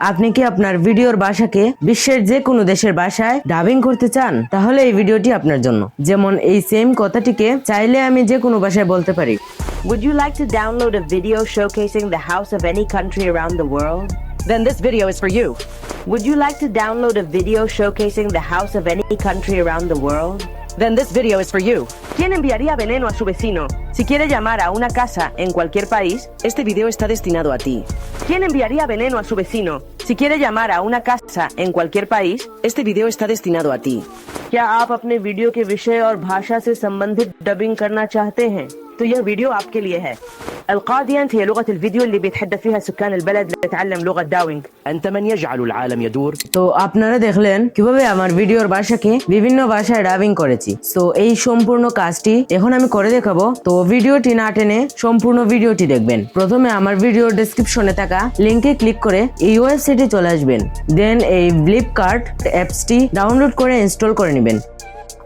আপনি কি আপনার ভিডিওর ভাষাকে বিশ্বের যে কোনো দেশের ভাষায় ডাবিং করতে চান তাহলে এই ভিডিওটি আপনার জন্য যেমন এই সেম কথাটিকে চাইলে আমি যে কোনো ভাষায় বলতে পারি Would you like to download a video showcasing the house of any country around the world? Then this video is for you. Would you like to download a video showcasing the house of any country around the world? Then this video is for you. ¿Quién enviaría veneno a su vecino? Si quiere llamar a una casa en cualquier país, este video está destinado a ti. ¿Quién enviaría veneno a su vecino? Si quiere llamar a una casa en cualquier país, este video está destinado a ti. क्या आप अपने video के विषय और भाषा से संबंधित dubbing करना चाहते हैं तो यह वीडियो आपके लिए है القاديانت هي لغة الفيديو اللي بيتحدث فيها سكان البلد لتتعلم لغة داوينج أنت من يجعل العالم يدور তো আপনারা দেখলেন কিভাবে আমার ভিডিওর ভাষাকে বিভিন্ন ভাষায় ডাবিং করেছি তো এই সম্পূর্ণ কাজটি এখন আমি করে দেখাবো তো ভিডিওটি না টেনে সম্পূর্ণ ভিডিওটি দেখবেন প্রথমে আমার ভিডিওর ডেসক্রিপশনে থাকা লিংকে ক্লিক করে এই ওয়েবসাইটে চলে আসবেন দেন এই ফ্লিপকার্ট অ্যাপসটি ডাউনলোড করে ইনস্টল করে নেবেন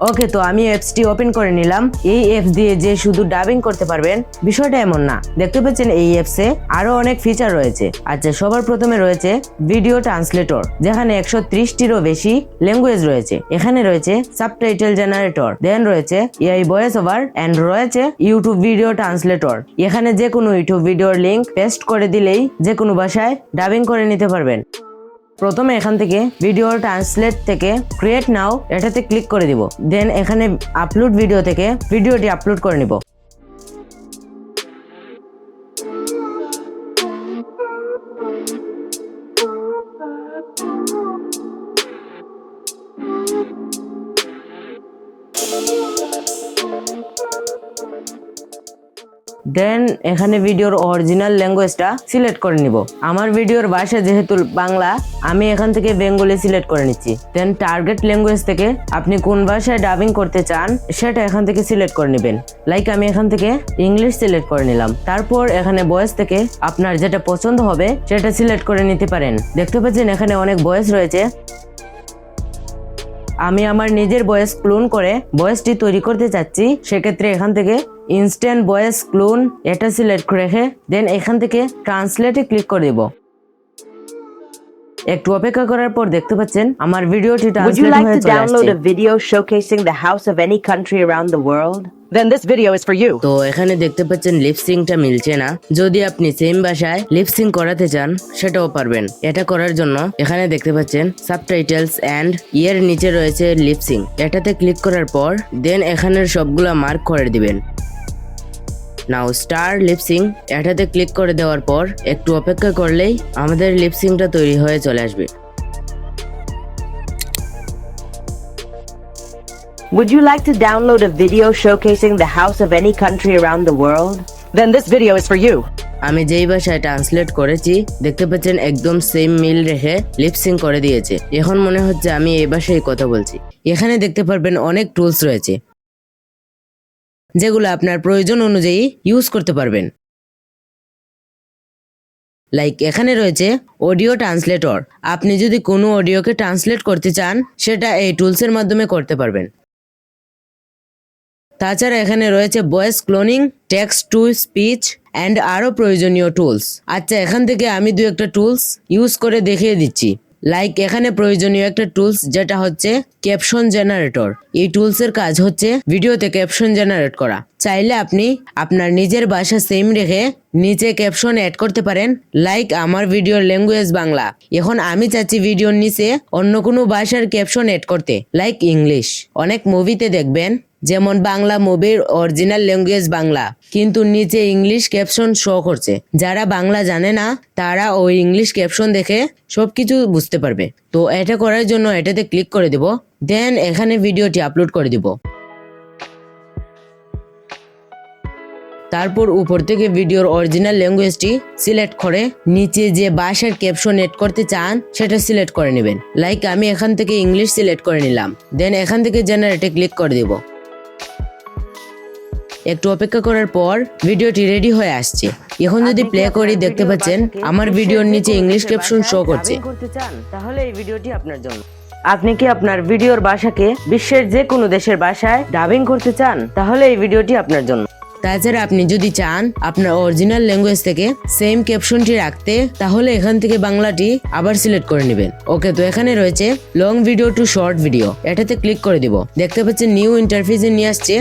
ওকে তো আমি অ্যাপসটি ওপেন করে নিলাম। এই অ্যাপস দিয়ে যে শুধু ডাবিং করতে পারবেন, বিষয়টা এমন না। দেখতে পাচ্ছেন এই অ্যাপসে আরও অনেক ফিচার রয়েছে। আচ্ছা সবার প্রথমে রয়েছে ভিডিও ট্রান্সলেটর যেখানে একশো ত্রিশটিরও বেশি ল্যাঙ্গুয়েজ রয়েছে। এখানে রয়েছে সাবটাইটেল জেনারেটর দেন রয়েছে এআই ভয়েস ওভার অ্যান্ড রয়েছে ইউটিউব ভিডিও ট্রান্সলেটর এখানে যে কোনো ইউটিউব ভিডিওর লিংক পেস্ট করে দিলেই যে কোনো ভাষায় ডাবিং করে নিতে পারবেন। প্রথমে এখান থেকে ভিডিও ট্রান্সলেট থেকে ক্রিয়েট নাও এটাতে ক্লিক করে দিব। দেন এখানে আপলোড ভিডিও থেকে ভিডিওটি আপলোড করে নিব। দেন এখানে ভিডিওর অরিজিনাল ল্যাঙ্গুয়েজটা সিলেক্ট করে নিব। আমার ভিডিওর ভাষা যেহেতু বাংলা, আমি এখান থেকে বেঙ্গলি সিলেক্ট করে নিচ্ছি। দেন টার্গেট ল্যাঙ্গুয়েজ থেকে আপনি কোন ভাষায় ডাবিং করতে চান, সেটা এখান থেকে সিলেক্ট করে নেবেন। লাইক আমি এখান থেকে ইংলিশ সিলেক্ট করে নিলাম। তারপর এখানে বয়স থেকে আপনার যেটা পছন্দ হবে, সেটা সিলেক্ট করে নিতে পারেন। দেখতে পাচ্ছেন এখানে অনেক বয়স রয়েছে। আমি আমার নিজের ভয়েস ক্লোন করে ভয়েসটি তৈরি করতে চাচ্ছি সেক্ষেত্রে এখান থেকে ইনস্ট্যান্ট বয়েস ক্লোন এটা সিলেক্ট রেখে দেন এখান থেকে ট্রান্সলেটে ক্লিক করে দেব একটু অপেক্ষা করার পর দেখতে পাচ্ছেন আমার ভিডিওটি Would you translate like house to any download আসছে a video showcasing the house of any country around the world? Then this video is for you. তো এখানে দেখতে পাচ্ছেন লিপসিংটা মিলছে না। যদি আপনি সেম ভাষায় লিপসিং করাতে চান, সেটাও পারবেন। এটা করার জন্য এখানে দেখতে পাচ্ছেন সাবটাইটেলস এন্ড ইয়ের নিচে রয়েছে লিপসিং এটাতে ক্লিক করার পর দেন এখানের সবগুলা মার্ক করে দিবেন। নাও স্টার লিপসিং এটাতে ক্লিক করে দেওয়ার পর, একটু অপেক্ষা করলেই আমাদের লিপসিংটা তৈরি হয়ে চলে আসবে। Would you like to download a video showcasing the house of any country around the world? Then this video is for you. আমি যেই ভাষায় ট্রান্সলেট করেছি, দেখতে পাচ্ছেন একদম সেম মিল রেখে লিপসিং করে দিয়েছে। এখন মনে হচ্ছে আমি এই ভাষায় কথা বলছি। এখানে দেখতে পারবেন অনেক টুলস রয়েছে, যেগুলো আপনার প্রয়োজন অনুযায়ী ইউজ করতে পারবেন। লাইক এখানে রয়েছে অডিও ট্রান্সলেটর আপনি যদি কোনো অডিওকে ট্রান্সলেট করতে চান, সেটা এই টুলসের মাধ্যমে করতে পারবেন। তাছাড়া এখানে রয়েছে voice cloning text to speech and আরও প্রয়োজনীয় টুলস আচ্ছা এখান থেকে আমি দু একটা টুলস ইউজ করে দেখিয়ে দিচ্ছি। লাইক এখানে প্রয়োজনীয় একটা টুলস যেটা হচ্ছে ক্যাপশন জেনারেটর এই টুলসের কাজ হচ্ছে ভিডিওতে ক্যাপশন জেনারেট করা। চাইলে আপনি আপনার নিজের ভাষা সেম রেখে নিচে ক্যাপশন অ্যাড করতে পারেন। লাইক আমার ভিডিওর ল্যাঙ্গুয়েজ বাংলা। এখন আমি চাচ্ছি ভিডিওর নিচে অন্য কোনো ভাষার ক্যাপশন অ্যাড করতে। লাইক ইংলিশ অনেক মুভিতে দেখবেন যেমন বাংলা মুভির অরিজিনাল ল্যাঙ্গুয়েজ বাংলা, কিন্তু নিচে ইংলিশ ক্যাপশন শো করছে। যারা বাংলা জানে না, তারা ওই ইংলিশ ক্যাপশন দেখে সবকিছু বুঝতে পারবে। তো এটা করার জন্য এটাতে ক্লিক করে দেব দেন এখানে ভিডিওটি আপলোড করে দিব। তারপর উপর থেকে ভিডিওর অরিজিনাল ল্যাঙ্গুয়েজটি সিলেক্ট করে নিচে যে ভাষার ক্যাপশন এড করতে চান, সেটা সিলেক্ট করে নেবেন। লাইক আমি এখান থেকে ইংলিশ সিলেক্ট করে নিলাম। দেন এখান থেকে জেনারেটে ক্লিক করে দেব। একটু অপেক্ষা করার পর ভিডিওটি রেডি হয়ে আসছে। এখন যদি প্লে করি দেখতে পাচ্ছেন আমার ভিডিওর নিচে ইংলিশ ক্যাপশন শো করছে। করতে চান তাহলে এই ভিডিওটি আপনার জন্য। আপনি কি আপনার ভিডিওর ভাষাকে বিশ্বের যে কোনো দেশের ভাষায় ডাবিং করতে চান তাহলে এই ভিডিওটি আপনার জন্য। তাছাড়া আপনি যদি চান আপনার অরিজিনাল ল্যাঙ্গুয়েজ থেকে সেম ক্যাপশনটি রাখতে, তাহলে এখান থেকে বাংলাটি আবার সিলেক্ট করে নেবেন। ওকে, তো এখানে রয়েছে long video to short video এটাতে ক্লিক করে দিব। দেখতে পাচ্ছেন নিউ ইন্টারফেসে নিয়ে আসছে।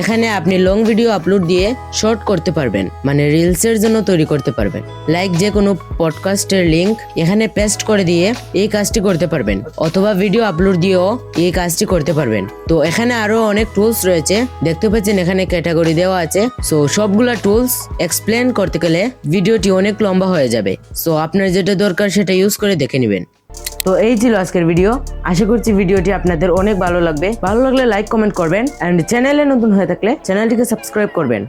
এখানে আপনি লং ভিডিও আপলোড দিয়ে শর্ট করতে পারবেন। মানে রিলসের জন্য তৈরি করতে পারবেন। লাইক যে কোনো পডকাস্টের লিংক এখানে পেস্ট করে দিয়ে এই কাজটি করতে পারবেন। অথবা ভিডিও আপলোড দিয়েও এই কাজটি করতে পারবেন। তো এখানে আরও অনেক টুলস রয়েছে। দেখতে পাচ্ছেন এখানে ক্যাটাগরি দেওয়া আছে। সো সবগুলা টুলস এক্সপ্লেন করতে গেলে ভিডিওটি অনেক লম্বা হয়ে যাবে। সো আপনার যেটা দরকার সেটা ইউজ করে দেখে নেবেন। তো এই ছিল আজকের ভিডিও আশা করছি ভিডিওটি আপনাদের অনেক ভালো লাগবে। ভালো লাগলে লাইক কমেন্ট করবেন। অ্যান্ড চ্যানেলে নতুন হয়ে থাকলে চ্যানেলটিকে সাবস্ক্রাইব করবেন।